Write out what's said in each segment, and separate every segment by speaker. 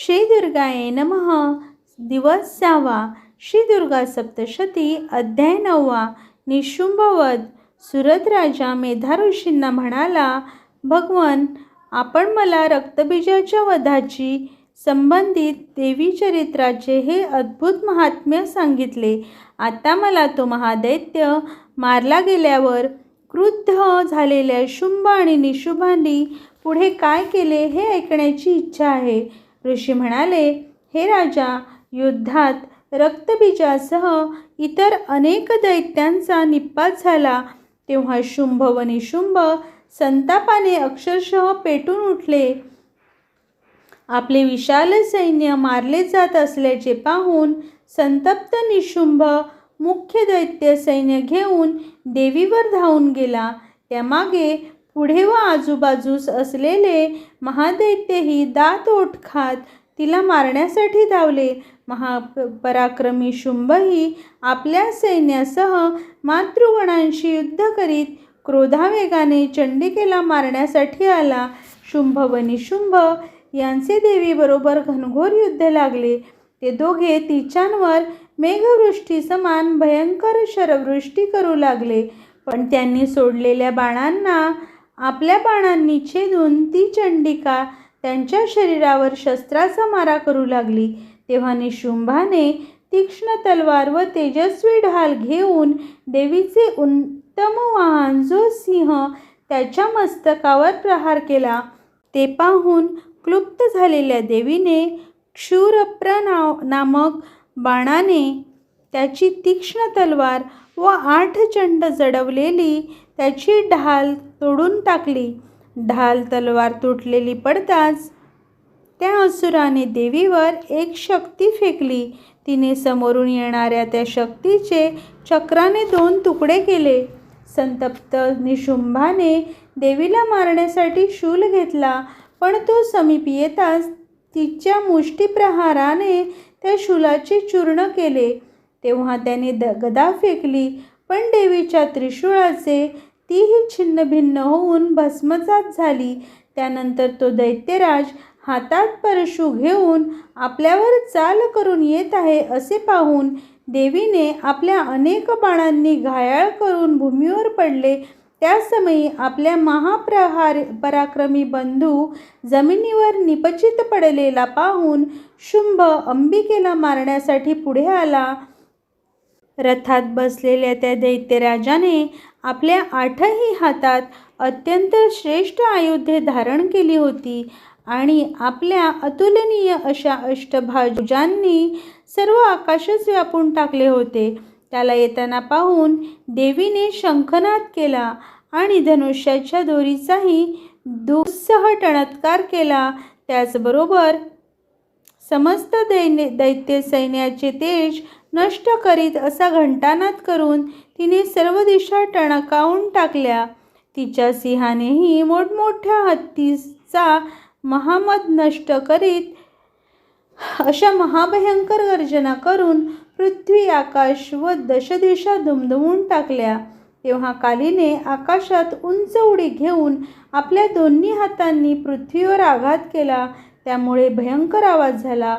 Speaker 1: श्री दुर्गाय नमः. दिवस सहावा श्री दुर्गा सप्तशती अध्याय नववा. निशुंभवध. सुरत राजा मेधा ऋषींना म्हणाला भगवन आपण मला रक्तबीजाच्या वधाची संबंधित देवी चरित्राचे हे अद्भुत महात्म्य सांगितले. आता मला तो महादैत्य मारला गेल्यावर क्रुद्ध झालेल्या शुंभ आणि निशुभांनी पुढे काय केले हे ऐकण्याची इच्छा आहे. ऋषी म्हणाले हे राजा युद्धात रक्तबीजासह इतर अनेक दैत्यांचा निपात झाला. तेव्हा शुंभ व निशुंभ संतापाने अक्षरशः पेटून उठले. आपले विशाल सैन्य मारले जात असल्याचे पाहून संतप्त निशुंभ मुख्य दैत्य सैन्य घेऊन देवीवर धावून गेला. त्यामागे पुढे व आजूबाजूस असलेले महादैत्यही दात ओटखात तिला मारण्यासाठी धावले. महापराक्रमी शुंभही आपल्या सैन्यासह मातृगणांशी युद्ध करीत क्रोधावेगाने चंडिकेला मारण्यासाठी आला. शुंभ व निशुंभ यांचे देवीबरोबर घनघोर युद्ध लागले. ते दोघे तिच्यावर मेघवृष्टी समान भयंकर शरवृष्टी करू लागले. पण त्यांनी सोडलेल्या बाणांना आपल्या बाणांनी छेदून ती चंडिका त्यांच्या शरीरावर शस्त्राचा मारा करू लागली. तेव्हा निशुंभाने तीक्ष्ण तलवार व तेजस्वी ढाल घेऊन देवीचे उत्तम वाहन जो सिंह त्याच्या मस्तकावर प्रहार केला ते पाहून क्लुप्त झालेल्या देवीने क्षुरप्र नाव नामक बाणाने त्याची तीक्ष्ण तलवार व आठ चंड जडवलेली त्याची ढाल तोडून टाकली. ढाल तलवार तुटलेली पडताच त्या असुराने देवीवर एक शक्ती फेकली. तिने समोरून येणाऱ्या त्या शक्तीचे चक्राने दोन तुकडे केले. संतप्त निशुंभाने देवीला मारण्यासाठी शूल घेतला पण तो समीप येताच तिच्या मुष्टीप्रहाराने त्या शूलाचे चूर्ण केले. तेव्हा त्याने द गदा फेकली पण देवीच्या त्रिशूळाचे तीही छिन्नभिन्न होऊन भस्मसात झाली. त्यानंतर तो दैत्यराज हातात परशू घेऊन आपल्यावर चाल करून येत आहे असे पाहून देवीने आपल्या अनेक बाणांनी घायाळ करून भूमीवर पडले. त्यासमयी आपल्या महाप्रहार पराक्रमी बंधू जमिनीवर निपचित पडलेला पाहून शुंभ अंबिकेला मारण्यासाठी पुढे आला. रथात बसलेल्या त्या दैत्यराजाने आपल्या आठही हातात अत्यंत श्रेष्ठ आयुधे धारण केली होती आणि आपल्या अतुलनीय अशा अष्टभाजुजांनी सर्व आकाशच व्यापून टाकले होते. त्याला येताना पाहून देवीने शंखनाद केला आणि धनुष्याच्या दोरीचाही दुस्सह टणत्कार केला. त्याचबरोबर समस्त दैन्य दैत्य सैन्याचे तेज नष्ट करीत असा घंटानाद करून तिने सर्व दिशा टणकावून टाकल्या. तिच्या सिंहानेही मोठमोठ्या हत्तीचा महामद नष्ट करीत अशा महाभयंकर गर्जना करून पृथ्वी आकाश व दशदिशा दुमदुमून टाकल्या. तेव्हा कालीने आकाशात उंच उडी घेऊन आपल्या दोन्ही हातांनी पृथ्वीवर आघात केला. त्यामुळे भयंकर आवाज झाला.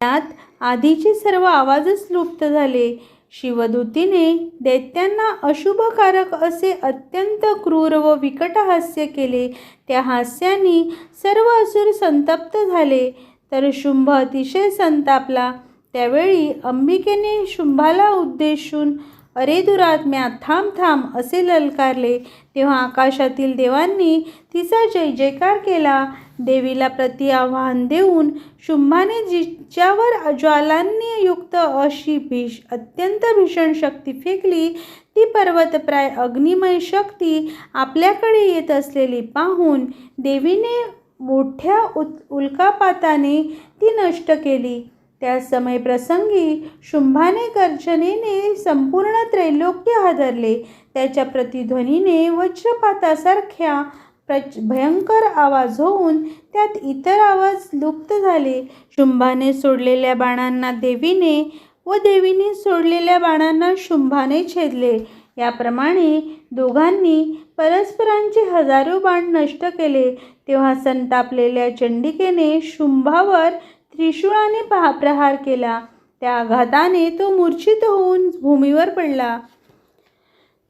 Speaker 1: त्यात आधीचे सर्व आवाजच लुप्त झाले. शिवदूतीने दैत्यांना अशुभकारक असे अत्यंत क्रूर व विकट हास्य केले. त्या हास्याने सर्व असुर संतप्त झाले. तर शुंभ अतिशय संतापला. त्यावेळी अंबिकेने शुंभाला उद्देशून अरे दुरात्म्या थांब थांब असे ललकारले. तेव्हा आकाशातील देवांनी तिचा जय जयकार केला. देवीला प्रति आव्हान देऊन शुंभाने जिच्यावर ज्वालांनी युक्त अशी भीष अत्यंत भीषण शक्ती फेकली. ती पर्वतप्राय अग्निमय शक्ती आपल्याकडे येत असलेली पाहून देवीने मोठ्या उत् उल्कापाताने ती नष्ट केली. त्या समय प्रसंगी शुंभाने गर्जनेने संपूर्ण त्रैलोक्य हादरले. त्याच्या प्रतिध्वनीने वज्रपातासारख्या प्रच भयंकर आवाज होऊन त्यात इतर आवाज लुप्त झाले. शुंभाने सोडलेल्या बाणांना देवीने व देवीने सोडलेल्या बाणांना शुंभाने छेदले. याप्रमाणे दोघांनी परस्परांचे हजारो बाण नष्ट केले. तेव्हा संतापलेल्या चंडिकेने शुंभावर त्रिशूळाने पहा प्रहार केला. त्या आघाताने तो मूर्छित होऊन भूमीवर पडला.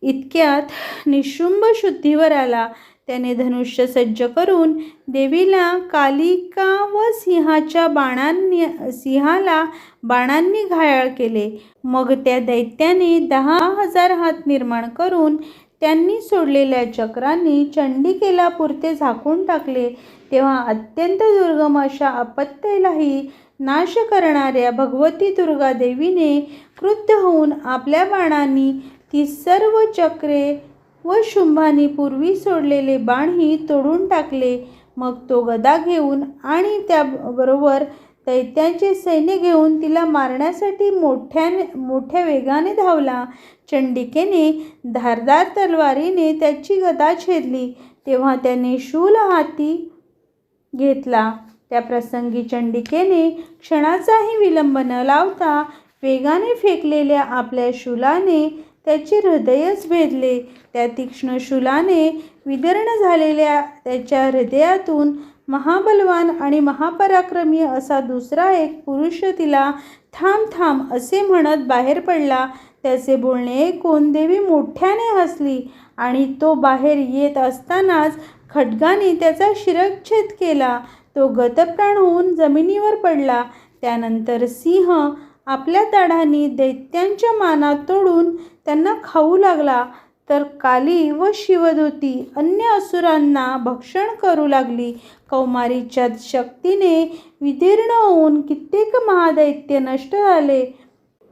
Speaker 1: इतक्यात निशुंभ शुद्धीवर आला. त्याने धनुष्य सज्ज करून देवीला कालिका व सिंहाच्या बाणांनी सिंहाला बाणांनी घायाळ केले. मग त्या दैत्याने दहा हजार हात निर्माण करून त्यांनी सोडलेल्या चक्रांनी चंडिकेला पुरते झाकून टाकले. तेव्हा अत्यंत दुर्गम अशा आपत्तीलाही नाश करणाऱ्या भगवती दुर्गा देवीने क्रुद्ध होऊन आपल्या बाणांनी ती सर्व चक्रे व शुंभानी पूर्वी सोडलेले बाणही तोडून टाकले. मग तो गदा घेऊन आणि त्याबरोबर दैत्यांचे सैन्य घेऊन तिला मारण्यासाठी मोठ्याने मोठ्या वेगाने धावला. चंडिकेने धारदार तलवारीने त्याची गदा छेदली. तेव्हा त्याने शूल हाती घेतला. त्या प्रसंगी चंडिकेने क्षणाचाही विलंब न लावता वेगाने फेकलेल्या आपल्या शूलाने त्याचे हृदयच भेदले. त्या तीक्ष्ण शूलाने विदर्ण झालेल्या त्याच्या हृदयातून महाबलवान आणि महापराक्रमी असा दुसरा एक पुरुष तिला थांब थांब असे म्हणत बाहेर पडला. त्याचे बोलणे ऐकून देवी मोठ्याने हसली आणि तो बाहेर येत असतानाच खड्गाने त्याचा शिरच्छेद केला. तो गतप्राण होऊन जमिनीवर पडला. त्यानंतर सिंह आपल्या दाढांनी दैत्यांच्या मानात तोडून त्यांना खाऊ लागला. तर काली व शिवदूती अन्य असुरांना भक्षण करू लागली. कौमारीच्या शक्तीने विदीर्ण होऊन कित्येक महादैत्य नष्ट झाले.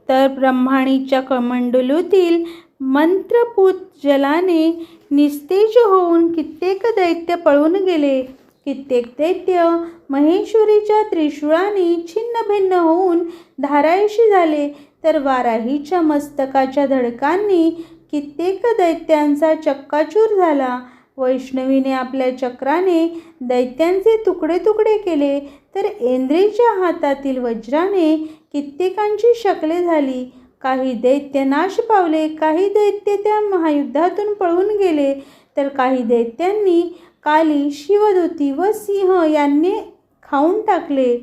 Speaker 1: तर ब्रह्माणीच्या कमंडलूतील मंत्रपूत जलाने निस्तेज होऊन कित्येक दैत्य पळून गेले. कित्येक दैत्य महेश्वरीच्या त्रिशूळाने छिन्नभिन्न होऊन धारायशी झाले. तर वाराहीच्या मस्तकाच्या धडकांनी कित्येक दैत्यांचा चक्काचूर झाला. वैष्णवीने आपल्या चक्राने दैत्यांचे तुकडे तुकडे केले तर इंद्रेच्या हातातील वज्राने कित्येकांची शकले झाली. काही दैत्य नाश पावले काही दैत्य त्या महायुद्धातून पळून गेले तर काही दैत्यांनी काली शिवदूती व सिंह यांनी खाऊन टाकले.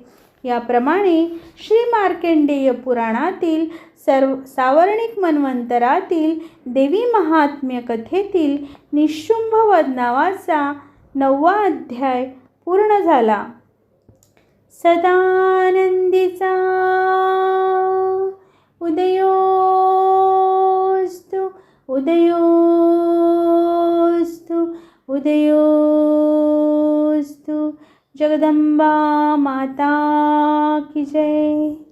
Speaker 1: याप्रमाणे श्री मार्केंडेय पुराणातील सर्व सावर्णिक मन्वंतरातील देवी महात्म्य कथेतील निशुंभवध नावाचा नववा अध्याय पूर्ण झाला. सदानंदीचा उदयोस्तु उदयोस्तु उदयोस्तु जगदंबा माता की जय.